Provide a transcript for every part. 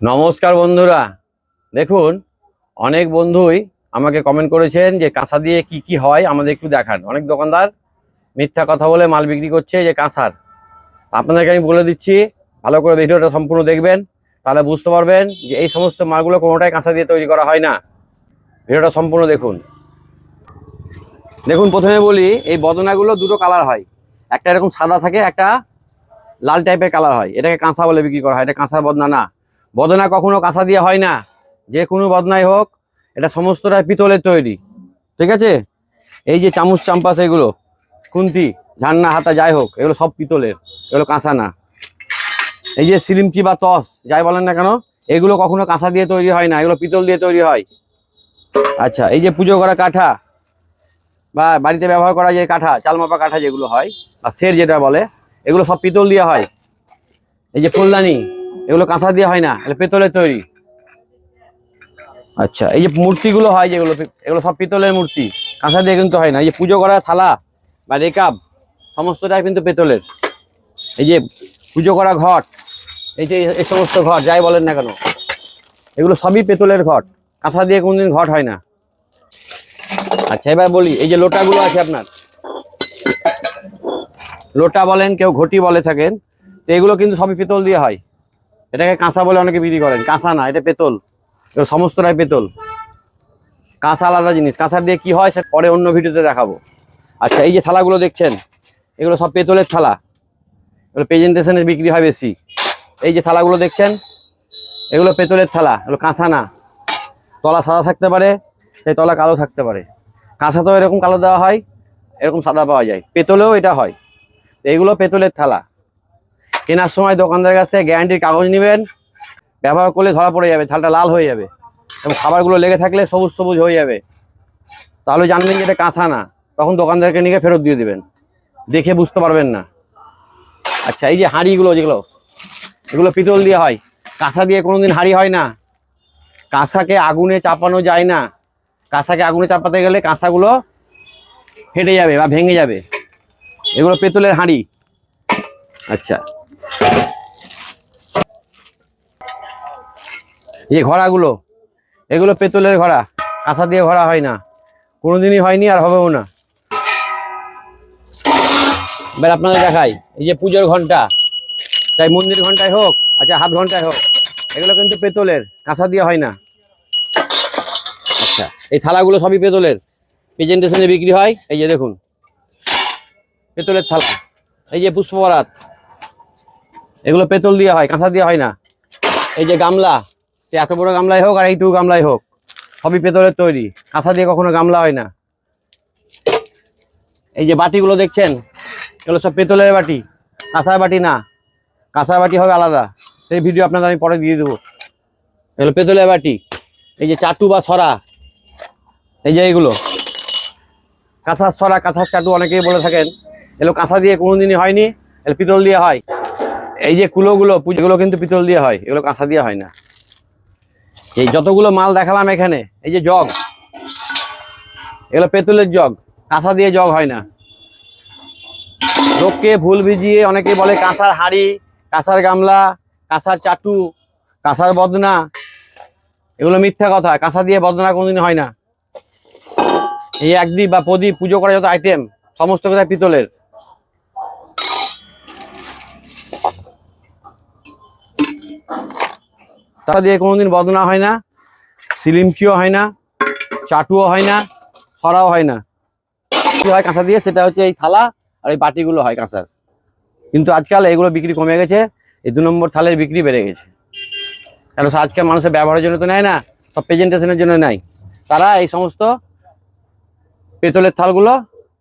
নমস্কার বন্ধুরা। দেখুন, অনেক বন্ধুই আমাকে কমেন্ট করেছেন যে কাঁসা দিয়ে কি কি হয়, আমাদের একটু দেখান। অনেক দোকানদার মিথ্যা কথা বলে মাল বিক্রি করছে যে কাঁসার। আপনাদেরকে আমি বলে দিচ্ছি, ভালো করে ভিডিওটা সম্পূর্ণ দেখবেন, তাহলে বুঝতে পারবেন যে এই সমস্ত মালগুলো কোনোটাই কাঁসা দিয়ে তৈরি করা হয় না। ভিডিওটা সম্পূর্ণ দেখুন। দেখুন, প্রথমে বলি, এই বদনাগুলো দুটো কালার হয়। একটা এরকম সাদা থাকে, একটা লাল টাইপের কালার হয়। এটাকে কাঁসা বলে বিক্রি করা হয়। এটা কাঁসার বদনা না। বদনা কখনো কাঁসা দিয়ে হয় না। যে কোনো বদনাই হোক, এটা সমস্তটাই পিতলের তৈরি। ঠিক আছে? এই যে চামচ চাম্পাস এগুলো, খুন্তি, ঝান্না, হাতা, যাই হোক, এগুলো সব পিতলের, এগুলো কাঁসা না। এই যে সিলিমচি বা তস যাই বলেন না কেন, এগুলো কখনো কাঁসা দিয়ে তৈরি হয় না, এগুলো পিতল দিয়ে তৈরি হয়। আচ্ছা এই যে পুজো করা কাঠা, বা বাড়িতে ব্যবহার করা যে কাঠা, চালমাপা কাঠা যেগুলো হয়, বা সের যেটা বলে, এগুলো সব পিতল দিয়ে হয়। এই যে ফুলদানি এগুলো কাঁসা দিয়ে হয় না পেতলের তৈরি। আচ্ছা এই যে মূর্তিগুলো হয় যেগুলো, এগুলো সব পিতলের মূর্তি কাঁসা দিয়ে কিন্তু হয় না। এই যে পুজো করা থালা বা রেকাব, সমস্তটাই কিন্তু পেতলের। এই যে পুজো করা ঘট, এই যে এই সমস্ত ঘট, যাই বলেন না কেন, এগুলো সবই পেতলের ঘট কাঁসা দিয়ে কোনদিন ঘট হয় না। আচ্ছা এবার বলি, এই যে লোটাগুলো আছে আপনার, লোটা বলেন, কেউ ঘটি বলে থাকেন, তো এগুলো কিন্তু সবই পেতল দিয়ে হয়। এটাকে কাঁসা বলে অনেকে বিক্রি করেন। কাঁসা না, এটা পেতল। সমস্তটাই পেতল। কাঁসা আলাদা জিনিস। কাঁসার দিয়ে কি হয় সেটা পরে অন্য ভিডিওতে দেখাবো। আচ্ছা এই যে থালাগুলো দেখছেন, এগুলো সব পেতলের থালা। এগুলো প্রেজেন্টেশনের বিক্রি হয় বেশি। এই যে থালাগুলো দেখছেন, এগুলো পেতলের থালা। এগুলো কাঁসা না। তলা সাদা থাকতে পারে সেই তলা কালো থাকতে পারে। কাঁসা তো এরকম কালো দেওয়া হয়, এরকম সাদা পাওয়া যায়। পেতলেও এটা হয়। এগুলো পেতলের থালা। কেনার সময় দোকানদারের কাছ থেকে গ্যারান্টির কাগজ নেবেন, ব্যবহার করলে ধরা পড়ে যাবে, থালটা লাল হয়ে যাবে এবং খাবারগুলো লেগে থাকলে সবুজ সবুজ হয়ে যাবে। তাহলে জানবেন যে এটা কাঁচা না, তখন দোকানদারকে নিয়ে ফেরত দিয়ে দেবেন। দেখে বুঝতে পারবেন না। আচ্ছা এই যে হাঁড়িগুলো যেগুলো, এগুলো পিতল দিয়ে হয় কাঁসা দিয়ে কোনোদিন হাঁড়ি হয় না। কাঁসাকে আগুনে চাপানো যায় না। কাঁসাকে আগুনে চাপাতে গেলে কাঁসাগুলো ফেটে যাবে বা ভেঙে যাবে। এগুলো পেতলের হাঁড়ি। আচ্ছা যে ঘোড়াগুলো, এগুলো পেতলের ঘোড়া কাঁসা দিয়ে ঘোড়া হয় না। কোনোদিনই হয়নি আর হবেও না। এবার আপনাদের দেখাই, এই যে পুজোর ঘণ্টা, তাই মন্দির ঘন্টায় হোক আচ্ছা হাত ঘন্টায় হোক, এগুলো কিন্তু পেতলের কাঁসা দিয়ে হয় না। আচ্ছা এই থালাগুলো সবই পেতলের। প্রেজেন্টেশনে বিক্রি হয়, এই যে দেখুন, পেতলের থালা, এই যে পুষ্পবরাত, এগুলো পেতল দিয়ে হয় কাঁসা দিয়ে হয় না। এই যে গামলা সে এত বড় গামলাই হোক আর এইটুকু গামলাই হোক, সবই পেতলের তৈরি। কাঁসা দিয়ে কখনো গামলা হয় না। এই যে বাটিগুলো দেখছেন, এগুলো সব পেতলের বাটি কাঁসার বাটি না। কাঁসার বাটি হবে আলাদা। সেই ভিডিও আপনাদের আমি পরে দিয়ে দেবো। এগুলো পেতলের বাটি। এই যে চাটু বা ছড়া, এই যে এইগুলো। কাঁসার ছড়া কাঁসার চাটু অনেকেই বলে থাকেন, এগুলো কাঁসা দিয়ে কোনোদিনই হয়নি, এগুলো পিতল দিয়ে হয়। এই যে কুলোগুলো, পুজোগুলো কিন্তু পিতল দিয়ে হয়, এগুলো কাঁসা দিয়ে হয় না। এই যতগুলো মাল দেখালাম এখানে, এই যে জগ, এগুলো পেতলের জগ কাঁসা দিয়ে জগ হয় না। লোককে ভুল ভিজিয়ে অনেকে বলে কাঁসার হাড়ি, কাঁসার গামলা, কাঁসার চাটু, কাঁসার বদনা, এগুলো মিথ্যা কথা, কাঁসা দিয়ে বদনা কোনোদিন হয় না। এই একদ্বীপ বা প্রদীপ পুজো করা যত আইটেম সমস্ত কথা পিতলের? তারা দিয়ে কোনোদিন বদনা হয় না সিলিমচিও হয় না, চাটুও হয় না ছড়াও হয় না। কি হয় কাঁসা দিয়ে? সেটা হচ্ছে এই থালা আর এই বাটিগুলো হয় কাঁসার কিন্তু আজকাল এগুলো বিক্রি কমে গেছে, এই দু নম্বর থালের বিক্রি বেড়ে গেছে। কারণ আজকাল মানুষের ব্যবহারের জন্য তো নেয় না, সব প্রেজেন্টেশনের জন্য নেয়। তারা এই সমস্ত পেতলের থালগুলো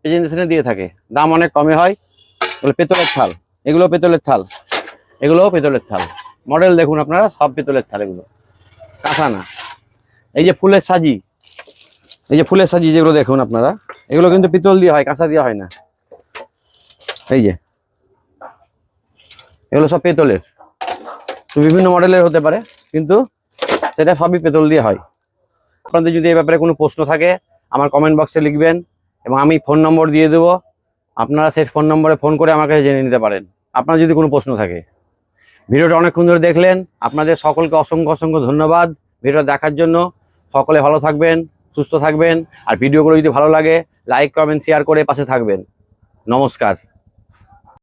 প্রেজেন্টেশনে দিয়ে থাকে। দাম অনেক কমে হয়। এগুলো পেতলের থাল, এগুলো পেতলের থাল, এগুলোও পেতলের থাল। মডেল দেখুন আপনারা, সব পেতলের থাল এগুলো কাঁসা না। এই যে ফুলের সাজি, এই যে ফুলের সাজি যেগুলো দেখুন আপনারা, এগুলো কিন্তু পিতল দিয়ে হয় কাঁসা দিয়ে হয় না। এই যে, এগুলো সব পেতলের। তো বিভিন্ন মডেলের হতে পারে, কিন্তু সেটা সবই পেতল দিয়ে হয়। আপনাদের যদি এই ব্যাপারে কোনো প্রশ্ন থাকে, আমার কমেন্ট বক্সে লিখবেন, এবং আমি ফোন নম্বর দিয়ে দেবো। আপনারা সেই ফোন নম্বরে ফোন করে আমার কাছে জেনে নিতে পারেন। আপনার যদি কোনো প্রশ্ন থাকে। ভিডিওটা অনেক সুন্দর দেখলেন। আপনাদের সকলকে অসংখ্য অসংখ্য ধন্যবাদ ভিডিওটা দেখার জন্য। সকলে ভালো থাকবেন, সুস্থ থাকবেন। আর ভিডিওগুলো যদি ভালো লাগে লাইক কমেন্ট শেয়ার করে পাশে থাকবেন। নমস্কার।